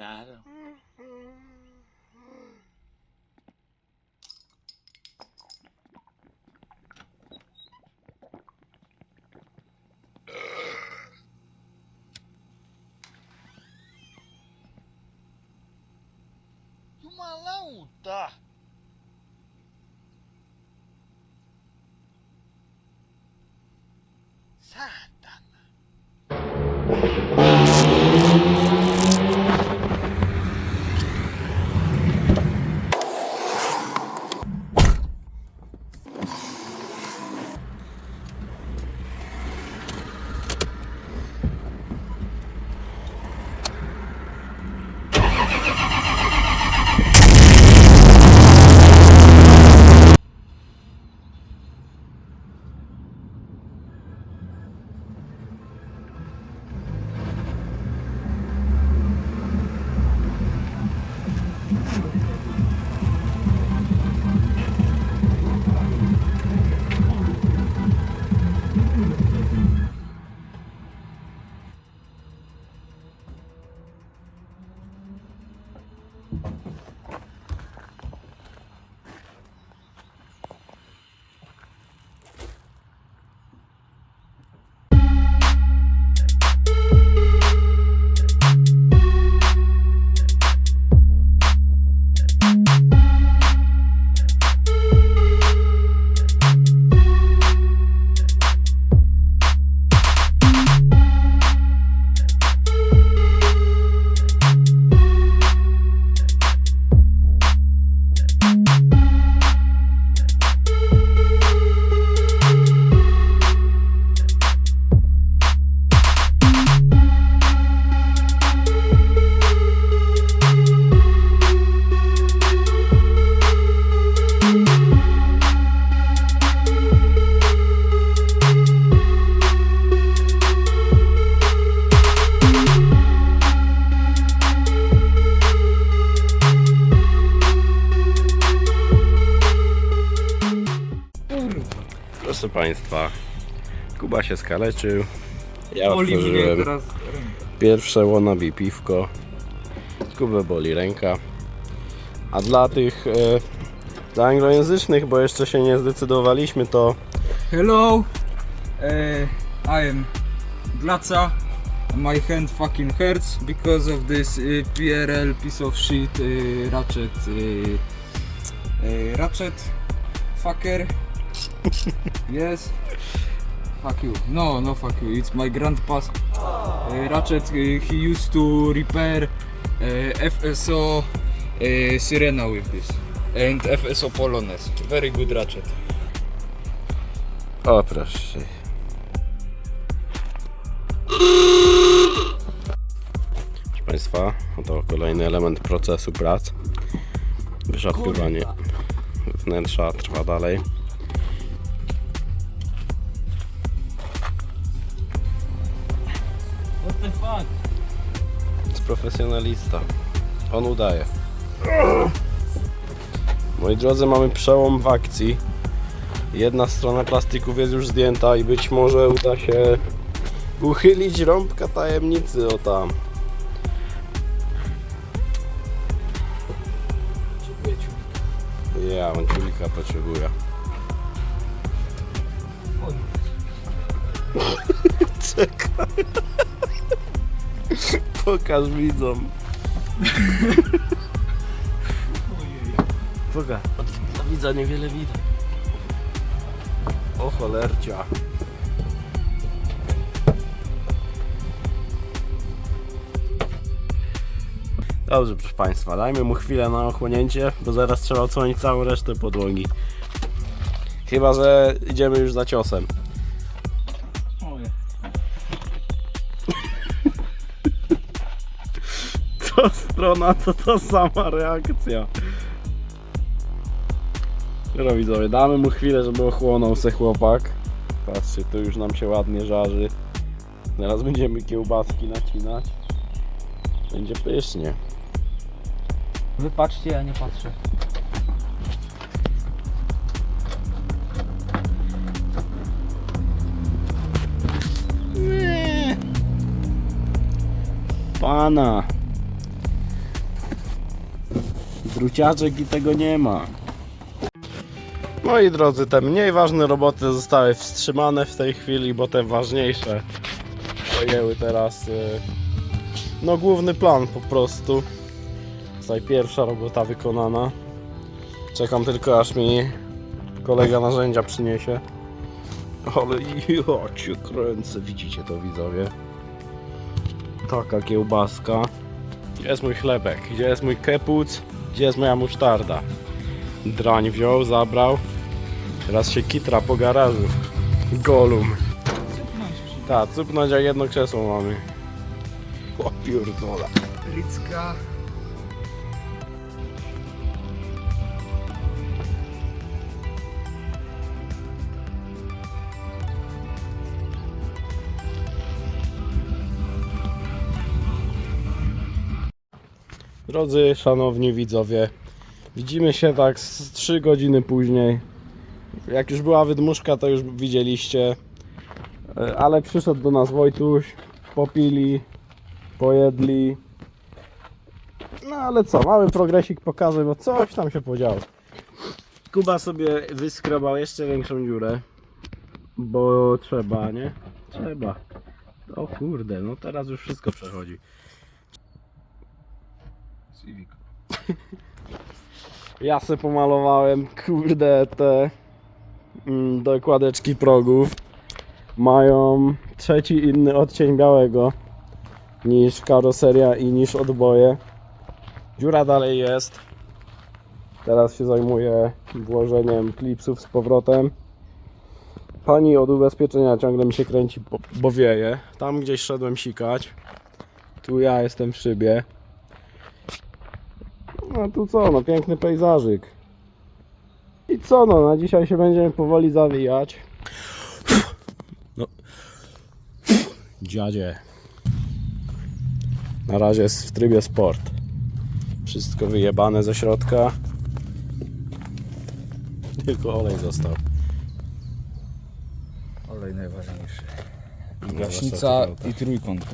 Nada. Uma lauta. Proszę Państwa, Kuba się skaleczył. Ja Boli mnie otworzyłem teraz pierwsze wannabe piwko. Kubę boli ręka. A dla tych e, dla anglojęzycznych, bo jeszcze się nie zdecydowaliśmy, to Hello, uh, I am Glaca. My hand fucking hurts because of this uh, PRL piece of shit uh, ratchet. Uh, uh, ratchet fucker. Yes. Fuck you. No, no fuck you. It's my grandpa's uh, ratchet. Uh, he used to repair uh, FSO uh, Sirena with this. And FSO Polones. Very good ratchet. o proszę. Proszę Państwa, oto kolejny element procesu prac. Wyszatkowanie wnętrza trwa dalej. Jest profesjonalista. On udaje. Moi drodzy, mamy przełom w akcji. Jedna strona plastików jest już zdjęta i być może uda się uchylić rąbka tajemnicy o tam. Ja, on ciulika potrzebuje. Czekaj. Pokaż widzom. Pokaż. Od, widza niewiele widać. O cholercia. Dobrze, proszę Państwa, dajmy mu chwilę na ochłonięcie, bo zaraz trzeba odsłonić całą resztę podłogi. Chyba, że idziemy już za ciosem. Strona to ta sama reakcja. Dobra widzowie, damy mu chwilę, żeby ochłonął se chłopak. Patrzcie, tu już nam się ładnie żarzy. Teraz będziemy kiełbaski nacinać. Będzie pysznie. Wy patrzcie, ja nie patrzę. Pana! Druciaczek i tego nie ma. Moi drodzy, te mniej ważne roboty zostały wstrzymane w tej chwili, bo te ważniejsze przejęły teraz y, no główny plan po prostu. Tutaj pierwsza robota wykonana. Czekam tylko aż mi kolega narzędzia przyniesie. Ale ja cię kręcę, widzicie to widzowie. Taka kiełbaska. Gdzie jest mój chlebek? Gdzie jest mój kepuc? Gdzie jest moja musztarda? Drań wziął, zabrał. Teraz się kitra po garażu. Golum. Tak, cupnąć jak jedno krzesło mamy. O pierdolę. Licka. Drodzy, szanowni widzowie, widzimy się tak z 3 godziny później. Jak już była wydmuszka, to już widzieliście. E, Ale przyszedł do nas Wojtuś, popili, pojedli. No ale co, mały progresik pokazuje, bo coś tam się podziało. Kuba sobie wyskrobał jeszcze większą dziurę, bo trzeba, nie? Trzeba. O kurde, no teraz już wszystko przechodzi. Ja se pomalowałem, kurde, te mm, dokładeczki progów. Mają trzeci inny odcień białego niż karoseria i niż odboje. Dziura dalej jest. Teraz się zajmuję włożeniem klipsów z powrotem. Pani od ubezpieczenia ciągle mi się kręci, bo, bo wieje. Tam gdzieś szedłem sikać. Tu ja jestem w szybie. No tu co, no piękny pejzażyk. I co no, na dzisiaj się będziemy powoli zawijać. No. Dziadzie. Na razie jest w trybie sport. Wszystko wyjebane ze środka. Tylko olej został. Olej najważniejszy. Gaśnica i trójkąt.